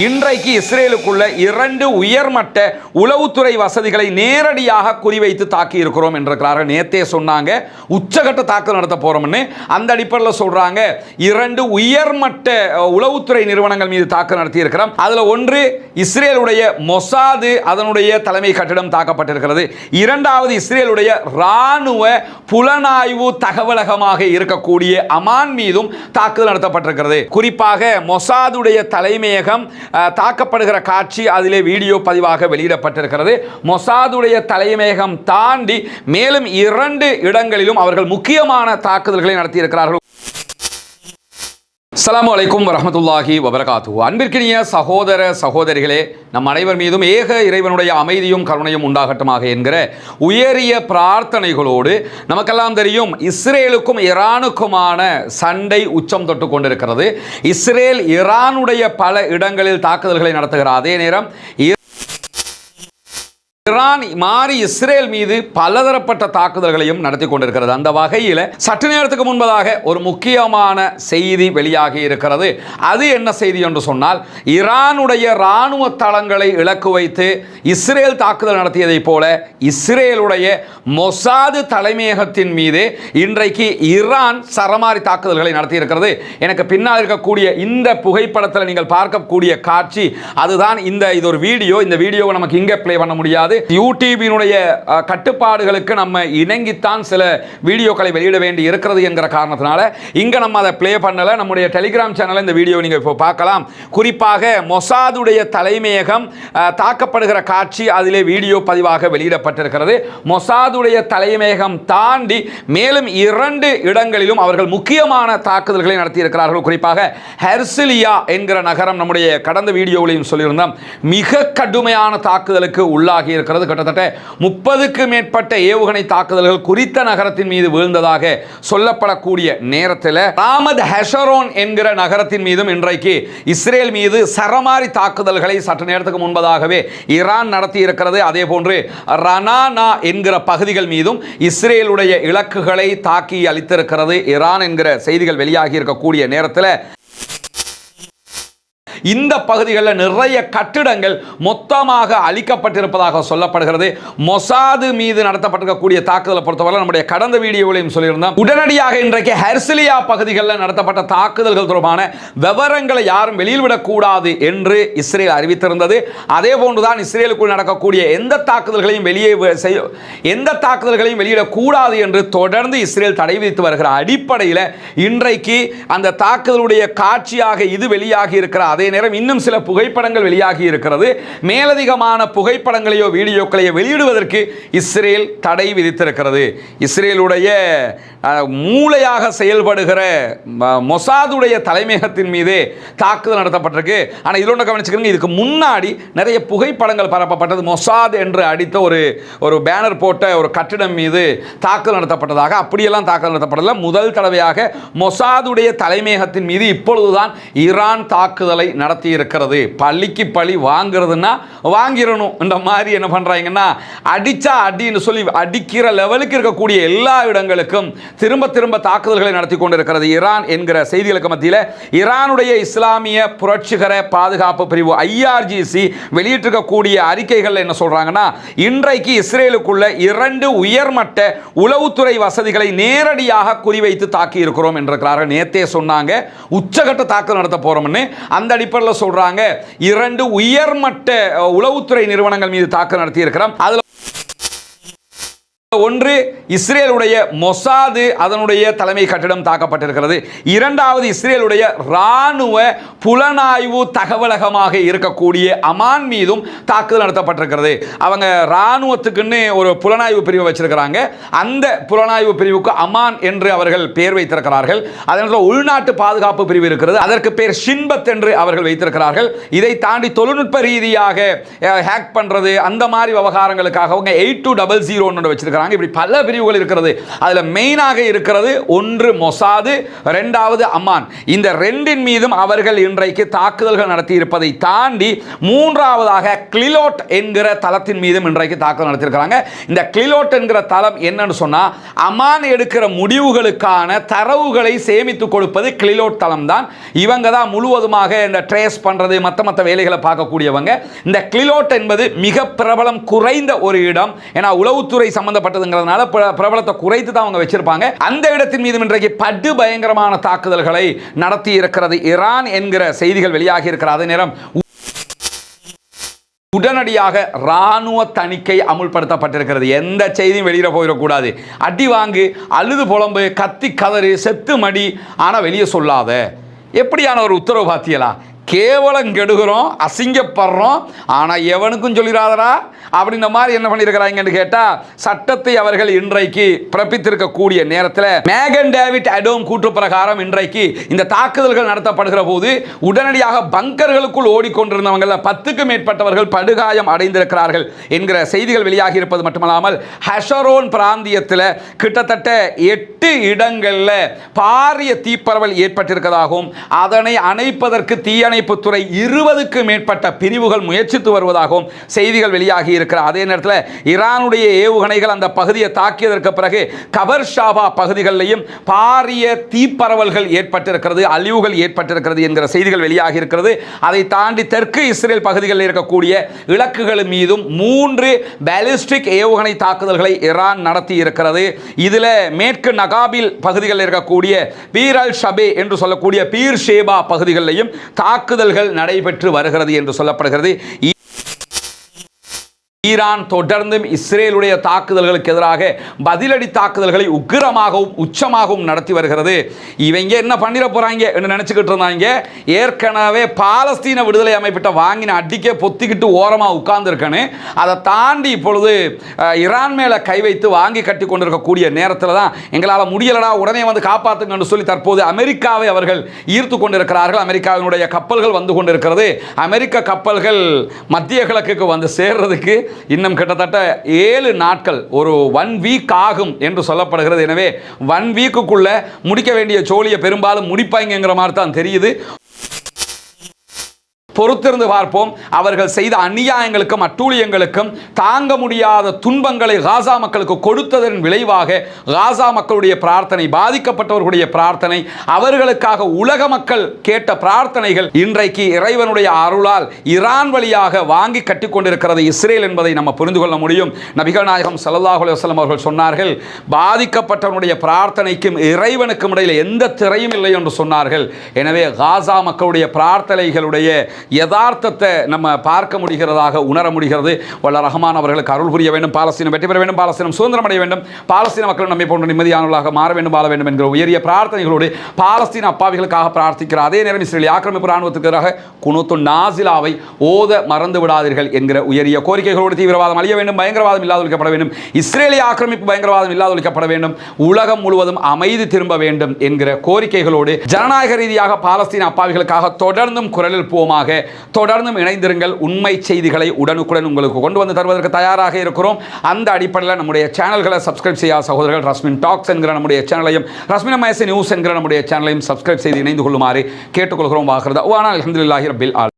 இன்றைக்கு இஸ்ரேலுக்குள்ள இரண்டு உயர்மட்ட உளவுத்துறை வசதிகளை நேரடியாக குறிவைத்து தாக்கி இருக்கிறோம் என்றிருக்கிறார்கள். நேத்தே சொன்னாங்க உச்சகட்ட தாக்குதல் நடத்த போறோம்னு. அந்த அடிப்படையில் சொல்றாங்க இரண்டு உயர்மட்ட உளவுத்துறை நிறுவனங்கள் மீது தாக்குதல் நடத்தி இருக்கிறோம் அதுல ஒன்று இஸ்ரேலுடைய மொசாது அதனுடைய தலைமை கட்டிடம் தாக்கப்பட்டிருக்கிறது. இரண்டாவது இஸ்ரேலுடைய ராணுவ புலனாய்வு தகவலகமாக இருக்கக்கூடிய அமான் மீதும் தாக்குதல் நடத்தப்பட்டிருக்கிறது. குறிப்பாக மொசாதுடைய தலைமையகம் தாக்கப்படுகிற காட்சி அதிலே வீடியோ பதிவாக வெளியிடப்பட்டிருக்கிறது. மொசாதுடைய தலைமையகம் தாண்டி மேலும் இரண்டு இடங்களிலும் அவர்கள் முக்கியமான தாக்குதல்களை நடத்தியிருக்கிறார்கள். அஸ்ஸலாமு அலைக்கும் வரமத்துல்லாஹி வபரகாத்து அன்பிற்கினிய சகோதர சகோதரிகளே நம் அனைவர் மீதும் ஏக இறைவனுடைய அமைதியும் கருணையும் உண்டாகட்டுமாக என்கிற உயரிய பிரார்த்தனைகளோடு நமக்கெல்லாம் தெரியும் இஸ்ரேலுக்கும் ஈரானுக்குமான சண்டை உச்சம் தொட்டு கொண்டிருக்கிறது. இஸ்ரேல் ஈரானுடைய பல இடங்களில் தாக்குதல்களை நடத்துகிற அதே நேரம் ஈரான் மாறி இஸ்ரேல் மீது பலதரப்பட்ட தாக்குதல்களையும் நடத்தி கொண்டிருக்கிறது. அந்த வகையில் சற்று நேரத்துக்கு முன்பதாக ஒரு முக்கியமான செய்தி வெளியாகி இருக்கிறது. அது என்ன செய்தி என்று சொன்னால் ஈரானுடைய இராணுவ தளங்களை இலக்கு வைத்து இஸ்ரேல் தாக்குதல் நடத்தியதைப் போல இஸ்ரேலுடைய மொசாது தலைமையகத்தின் மீது இன்றைக்கு ஈரான் சரமாரி தாக்குதல்களை நடத்தியிருக்கிறது. எனக்கு பின்னால் இருக்கக்கூடிய இந்த புகைப்படத்தில் நீங்கள் பார்க்கக்கூடிய காட்சி அதுதான் இந்த இது ஒரு வீடியோ. இந்த வீடியோவை நமக்கு இங்கே ப்ளே பண்ண முடியாது. யூடியூபினுடைய கட்டுப்பாடுகளுக்கு நம்ம இணங்கித்தான் சில வீடியோக்களை வெளியிட வேண்டி இருக்கிறது என்கிற காரணத்தினால இங்கே நம்ம அதை ப்ளே பண்ணல. நம்முடைய டெலிகிராம் சேனலில் இந்த வீடியோ நீங்கள் இப்போ பார்க்கலாம். குறிப்பாக மொசாதுடைய தலைமையகம் தாக்கப்படுகிற காட்சி அதிலே வீடியோ பதிவாக வெளியிடப்பட்டிருக்கிறது. மொசாதுடைய தலைமையகம் தாண்டி மேலும் இரண்டு இடங்களிலும் அவர்கள் முக்கியமான தாக்குதல்களை நடத்தியிருக்கிறார்கள். குறிப்பாக ஹெர்சிலியா என்கிற நகரம் நம்முடைய கடந்த வீடியோவிலையும் சொல்லியிருந்தோம். மிக கடுமையான தாக்குதலுக்கு உள்ளாகி இருக்கிறது. கிட்டத்தட்ட முப்பதுக்கு மேற்பட்ட ஏவுகணை தாக்குதல்கள் குறித்த நகரத்தின் மீது வீழ்ந்ததாக சொல்லப்படக்கூடிய நேரத்தில் ராமத் ஹெஷரோன் என்கிற நகரத்தின் மீதும் இன்றைக்கு இஸ்ரேல் மீது சரமாரி தாக்குதல்களை சற்று நேரத்துக்கு முன்பதாகவே ஈரான் நடத்தி இருக்கிறது அதே போன்று ரனானா என்கிற பகுதிகள் மீதும் இஸ்ரேலுடைய இலக்குகளை தாக்கி அளித்திருக்கிறது. ஈரான் என்கிற செய்திகள் வெளியாகி இருக்கக்கூடிய நேரத்தில் இந்த பகுதிகளில் நிறைய கட்டிடங்கள் மொத்தமாக அழிக்கப்பட்டிருப்பதாக சொல்லப்படுகிறது. மொசாது மீது நடத்தப்பட்டிருக்கக்கூடிய தாக்குதலை பொறுத்தவரை நம்முடைய கடந்த வீடியோவிலையும் சொல்லியிருந்தோம். உடனடியாக இன்றைக்கு ஹெர்சிலியா பகுதிகளில் நடத்தப்பட்ட தாக்குதல்கள் தொடர்பான விவரங்களை யாரும் வெளியில் விடக்கூடாது என்று இஸ்ரேல் அறிவித்திருந்தது. அதே போன்றுதான் இஸ்ரேலுக்குள் நடக்கக்கூடிய எந்த தாக்குதல்களையும் வெளியே செய்ய எந்த தாக்குதல்களையும் வெளியிடக்கூடாது என்று தொடர்ந்து இஸ்ரேல் தடை விதித்து வருகிற அடிப்படையில் இன்றைக்கு அந்த தாக்குதலுடைய காட்சியாக இது வெளியாகி இருக்கிற அதே நேரம் இன்னும் சில புகைப்படங்கள் வெளியாகி இருக்கிறது. மேலதிகமான புகைப்படங்களையோ வீடியோக்களையோ வெளியிடுவதற்கு இஸ்ரேல் தடை விதித்திருக்கிறது. இஸ்ரேலுடைய மூளையாக செயல்படுகிற ம- மொசாதுடைய தலைமையகத்தின் மீது தாக்குதல் நடத்தப்பட்டிருக்கு. ஆனால் இதில் ஒன்று கவனிச்சுக்கிறீங்க இதுக்கு முன்னாடி நிறைய புகைப்படங்கள் பரப்பப்பட்டது. மொசாத் என்று அடித்த ஒரு ஒரு பேனர் போட்ட ஒரு கட்டிடம் மீது தாக்குதல் நடத்தப்பட்டதாக. அப்படியெல்லாம் தாக்குதல் நடத்தப்படல. முதல் தடவையாக மொசாதுடைய தலைமையகத்தின் மீது இப்பொழுதுதான் ஈரான் தாக்குதலை நடத்தி இருக்கிறது பள்ளிக்கு பழி வாங்குறதுன்னா வாங்கிடணும் இந்த மாதிரி என்ன பண்ணுறாங்கன்னா அடித்தா அடின்னு சொல்லி அடிக்கிற லெவலுக்கு இருக்கக்கூடிய எல்லா இடங்களுக்கும் திரும்ப திரும்ப தாக்குதல்களை நடத்தி கொண்டிருக்கிறது ஈரான் என்கிற செய்திகளுக்கு மத்தியில் ஈரானுடைய இஸ்லாமிய புரட்சிகர பாதுகாப்பு பிரிவு ஐஆர்ஜிசி வெளியிட்டிருக்கக்கூடிய அறிக்கைகள் என்ன சொல்கிறாங்கன்னா இன்றைக்கு இஸ்ரேலுக்குள்ள இரண்டு உயர்மட்ட உளவுத்துறை வசதிகளை நேரடியாக குறிவைத்து தாக்கி இருக்கிறோம் என்றிருக்கிறார்கள் நேத்தே சொன்னாங்க உச்சகட்ட தாக்குதல் நடத்த போகிறோம்னு அந்த அடிப்படையில் சொல்றாங்க. இரண்டு உயர்மட்ட உளவுத்துறை நிறுவனங்கள் மீது தாக்குதல் நடத்தி இருக்கிறோம் அதுல ஒன்று இஸ்ரேலுடைய மொசாது அதனுடைய தலைமை கட்டிடம் தாக்கப்பட்டிருக்கிறது. இரண்டாவது இஸ்ரேலுடைய இராணுவ புலனாய்வு தகவலகமாக இருக்கக்கூடிய அமான் மீதும் தாக்குதல் நடத்தப்பட்டிருக்கிறது. அவங்க இராணுவத்துக்குன்னு ஒரு புலனாய்வு பிரிவு வச்சிருக்கிறாங்க. அந்த புலனாய்வு பிரிவுக்கு அமான் என்று அவர்கள் பெயர் வைத்திருக்கிறார்கள். அதனால் உள்நாட்டு பாதுகாப்பு பிரிவு இருக்கிறது. அதற்கு பேர் ஷின்பத் என்று அவர்கள் வைத்திருக்கிறார்கள். இதை தாண்டி தொழில்நுட்ப ரீதியாக ஹேக் பண்றது அந்த மாதிரி விவகாரங்களுக்காக அவங்க எயிட் டூ டபுள் ஜீரோ ஒன்று வச்சிருக்கிறாங்க. இருக்கிறாங்க இப்படி பல பிரிவுகள் இருக்கிறது. அதில் மெயினாக இருக்கிறது ஒன்று மொசாது ரெண்டாவது அம்மான். இந்த ரெண்டின் மீதும் அவர்கள் இன்றைக்கு தாக்குதல்கள் நடத்தி இருப்பதை தாண்டி மூன்றாவதாக கிளிலோட் என்கிற தளத்தின் மீதும் இன்றைக்கு தாக்குதல் நடத்தியிருக்கிறாங்க. இந்த கிளிலோட் என்கிற தளம் என்னன்னு சொன்னா அமான் எடுக்கிற முடிவுகளுக்கான தரவுகளை சேமித்து கொடுப்பது கிளிலோட் தளம் தான். இவங்க தான் முழுவதுமாக இந்த ட்ரேஸ் பண்றது மற்ற மற்ற வேலைகளை பார்க்கக்கூடியவங்க. இந்த கிளிலோட் என்பது மிக பிரபலம் குறைந்த ஒரு இடம். ஏன்னா உளவுத்துறை சம்பந்தப்பட்ட பிர- பிரபலத்தை குறைத்து தான் அவங்க வச்சிருப்பாங்க. அந்த இடத்தின் மீது இன்றைக்கு படு பயங்கரமான தாக்குதல்களை நடத்தி இருக்கிறது ஈரான் என்கிற செய்திகள் வெளியாகி இருக்கிற அதே நேரம் உடனடியாக இராணுவ தணிக்கை அமுல்படுத்தப்பட்டிருக்கிறது. எந்த செய்தியும் வெளியிட போயிடக்கூடாது. அடி வாங்கு அழுது புலம்பு கத்தி கதறு செத்து மடி ஆனால் வெளியே சொல்லாத. எப்படியான ஒரு உத்தரவு பாத்தியலா? கேவலம் கெடுகிறோம் அசிங்கப்படுறோம். ஆனால் எவனுக்கும் சொல்லிடாதடா அப்படின்ற மாதிரி என்ன பண்ணியிருக்கிறாங்கன்னு கேட்டால் சட்டத்தை அவர்கள் இன்றைக்கு பிறப்பித்திருக்கக்கூடிய நேரத்தில் மேகன் டேவிட் அடோம் கூற்று பிரகாரம் இன்றைக்கு இந்த தாக்குதல்கள் நடத்தப்படுகிற போது உடனடியாக பங்கர்களுக்குள் ஓடிக்கொண்டிருந்தவங்கள பத்துக்கும் மேற்பட்டவர்கள் படுகாயம் அடைந்திருக்கிறார்கள் என்கிற செய்திகள் வெளியாகி இருப்பது மட்டுமல்லாமல் ஹஷரோன் பிராந்தியத்தில் கிட்டத்தட்ட எட்டு இடங்களில் பாரிய தீப்பரவல் ஏற்பட்டிருக்கிறதாகவும் அதனை அணைப்பதற்கு தீயணைப்புத்துறை இருபதுக்கு மேற்பட்ட பிரிவுகள் முயற்சித்து வருவதாகவும் செய்திகள் வெளியாகி இருக்கிற அதே நேரத்தில் ஈரானுடைய ஏவுகணைகள் அந்த பகுதியை தாக்கியதற்கு பிறகு கபர் ஷாபா பகுதிகளிலையும் பாரிய தீப்பரவல்கள் ஏற்பட்டிருக்கிறது அழிவுகள் ஏற்பட்டிருக்கிறது என்கிற செய்திகள் வெளியாகி இருக்கிறது. அதை தாண்டி தெற்கு இஸ்ரேல் பகுதிகளில் இருக்கக்கூடிய இலக்குகள் மீதும் மூன்று பாலிஸ்டிக் ஏவுகணை தாக்குதல்களை ஈரான் நடத்தி இருக்கிறது. இதில் மேற்கு நகாபில் பகுதிகளில் இருக்கக்கூடிய பீர் அல் ஷபே என்று சொல்லக்கூடிய பீர் ஷேபா பகுதிகளிலையும் தாக்குதல்கள் நடைபெற்று வருகிறது என்று சொல்லப்படுகிறது. ஈரான் தொடர்ந்தும் இஸ்ரேலுடைய தாக்குதல்களுக்கு எதிராக பதிலடி தாக்குதல்களை உக்கிரமாகவும் உச்சமாகவும் நடத்தி வருகிறது. இவங்க என்ன பண்ணிட போறாங்க என்று நினைச்சுக்கிட்டு இருந்தாங்க. ஏற்கனவே பாலஸ்தீன விடுதலை அமைப்பிட்ட வாங்கின அடிக்க பொத்திக்கிட்டு ஓரமாக உட்கார்ந்துருக்கேன்னு. அதை தாண்டி இப்பொழுது ஈரான் மேலே கை வைத்து வாங்கி கட்டி கொண்டிருக்கக்கூடிய நேரத்தில் தான் எங்களால் முடியலடா உடனே வந்து காப்பாற்றுங்கன்னு சொல்லி தற்போது அமெரிக்காவை அவர்கள் ஈர்த்து கொண்டிருக்கிறார்கள். அமெரிக்காவினுடைய கப்பல்கள் வந்து கொண்டிருக்கிறது. அமெரிக்க கப்பல்கள் மத்திய கிழக்குக்கு வந்து சேர்றதுக்கு இன்னும் கிட்டத்தட்ட ஏழு நாட்கள் ஒரு ஒன் வீக் ஆகும் என்று சொல்லப்படுகிறது. எனவே ஒன் வீக்குக்குள்ளே முடிக்க வேண்டிய சோழியை பெரும்பாலும் முடிப்பாங்கிற மாதிரி தான் தெரியுது. பொறுத்திருந்து பார்ப்போம். அவர்கள் செய்த அநியாயங்களுக்கும் அட்டூழியங்களுக்கும் தாங்க முடியாத துன்பங்களை காசா மக்களுக்கு கொடுத்ததன் விளைவாக காசா மக்களுடைய பிரார்த்தனை பாதிக்கப்பட்டவர்களுடைய பிரார்த்தனை அவர்களுக்காக உலக மக்கள் கேட்ட பிரார்த்தனைகள் இன்றைக்கு இறைவனுடைய அருளால் ஈரான் வழியாக வாங்கி கட்டிக்கொண்டிருக்கிறது இஸ்ரேல் என்பதை நம்ம புரிந்து கொள்ள முடியும். நபிகள் நாயகம் ஸல்லல்லாஹு அலுவலம் அவர்கள் சொன்னார்கள் பாதிக்கப்பட்டவனுடைய பிரார்த்தனைக்கும் இறைவனுக்கும் இடையில் எந்த திரையும் இல்லை என்று சொன்னார்கள். எனவே காசா மக்களுடைய பிரார்த்தனைகளுடைய யதார்த்தத்தை நம்ம பார்க்க முடிகிறதாக உணர முடிகிறது. வல்ல ரஹமான் அவர்களுக்கு அருள் புரிய வேண்டும் பாலஸ்தீனம் வெற்றி பெற வேண்டும் பாலஸ்தீனம் சுதந்திரம் அடைய வேண்டும். பாலஸ்தீன மக்கள் நம்மை போன்ற நிம்மதியானவர்களாக மாற வேண்டும் வாழ வேண்டும் என்கிற உயரிய பிரார்த்தனைகளோடு பாலஸ்தீன அப்பாவிகளுக்காக பிரார்த்திக்கிற அதே நேரம் இஸ்ரேல் ஆக்கிரமிப்பு ராணுவத்துக்கு எதிராக குணத்து நாசிலாவை ஓத மறந்து விடாதீர்கள் என்கிற உயரிய கோரிக்கைகளோடு தீவிரவாதம் அழிய வேண்டும் பயங்கரவாதம் இல்லாதொழிக்கப்பட வேண்டும். இஸ்ரேலிய ஆக்கிரமிப்பு பயங்கரவாதம் இல்லாதொழிக்கப்பட வேண்டும். உலகம் முழுவதும் அமைதி திரும்ப வேண்டும் என்கிற கோரிக்கைகளோடு ஜனநாயக ரீதியாக பாலஸ்தீன அப்பாவிகளுக்காக தொடர்ந்தும் குரலில் போமாக தொடர்ந்தும் இணைந்திருங்கள். உண்மை செய்திகளை உடனுக்குடன் உங்களுக்கு கொண்டு வந்து தருவதற்கு தயாராக இருக்கிறோம். அந்த அடிப்படையில் நம்முடைய சேனல்களை சப்ஸ்கிரைப் செய்யாத சகோதரர்கள் ரஸ்மின் டாக்ஸ் என்கிற நம்முடைய சேனலையும் ரஸ்மின் மயசி நியூஸ் என்கிற நம்முடைய சேனலையும் சப்ஸ்கிரைப் செய்து இணைந்து கொள்ளுமாறு கேட்டுக்கொள்கிறோம். வாகிறது ஆனால் அலமதுல்லாஹி ரபில் ஆல்